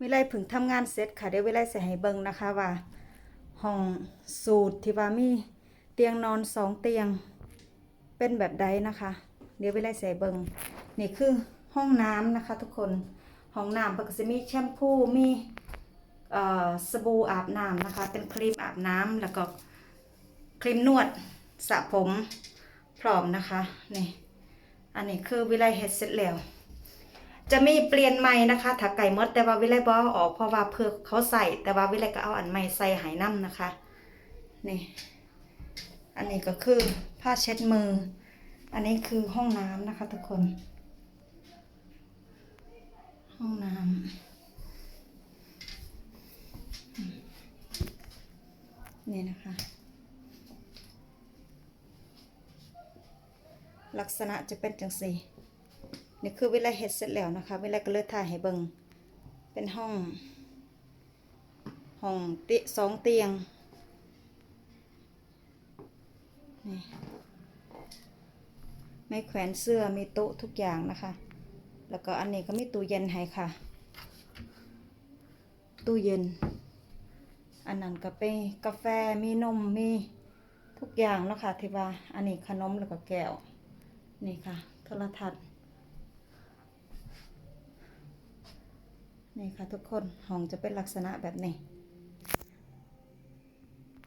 วิไลผึ่งทำงานเสร็จค่ะเดี๋ยววิไลจะให้เบิ่งนะคะว่าห้องสูตรที่ว่ามีเตียงนอนสองเตียง เป็นแบบใดนะคะ เดี๋ยววิไลจะให้เบิ่งนี่คือห้องน้ำนะคะ ทุกคนห้องน้ำปกติมีแชมพูมีเอ่อสบู่อาบน้ำนะคะ เป็นครีมอาบน้ำแล้วก็ครีมนวดสระผมพร้อมนะคะนี่อันนี้คือวิไลเฮ็ดเสร็จแล้ว จะมีเปลี่ยนใหม่นะคะถ้าไก่มดแต่ว่าวิไลบอออกเพราะว่าเพื่อเขาใส่แต่ว่าวิไลก็เอาอันใหม่ใส่หายน้ำนะคะนี่อันนี้ก็คือผ้าเช็ดมือ อันนี้คือห้องน้ำนะคะทุกคน ห้องน้ำนี่นะคะ ลักษณะจะเป็นจังสี่ นี่คือเวลาเฮ็ดเสร็จแล้วนะคะ เวลาก็เลยถ่ายให้เบิงเป็นห้อง ห้องติสองเตียง นี่ไม่แขวนเสื้อมีโต๊ะทุกอย่างนะคะ แล้วก็อันนี้ก็มีตู้เย็นให้ค่ะ ตู้เย็น อันนั้นก็เป็นกาแฟมีนมมีทุกอย่างเนาะคะที่ว่าอันนี้ขนมแล้วก็แก้ว นี่ค่ะ โทรทัศน์ นี่ค่ะทุกคนห้องจะเป็นลักษณะแบบนี้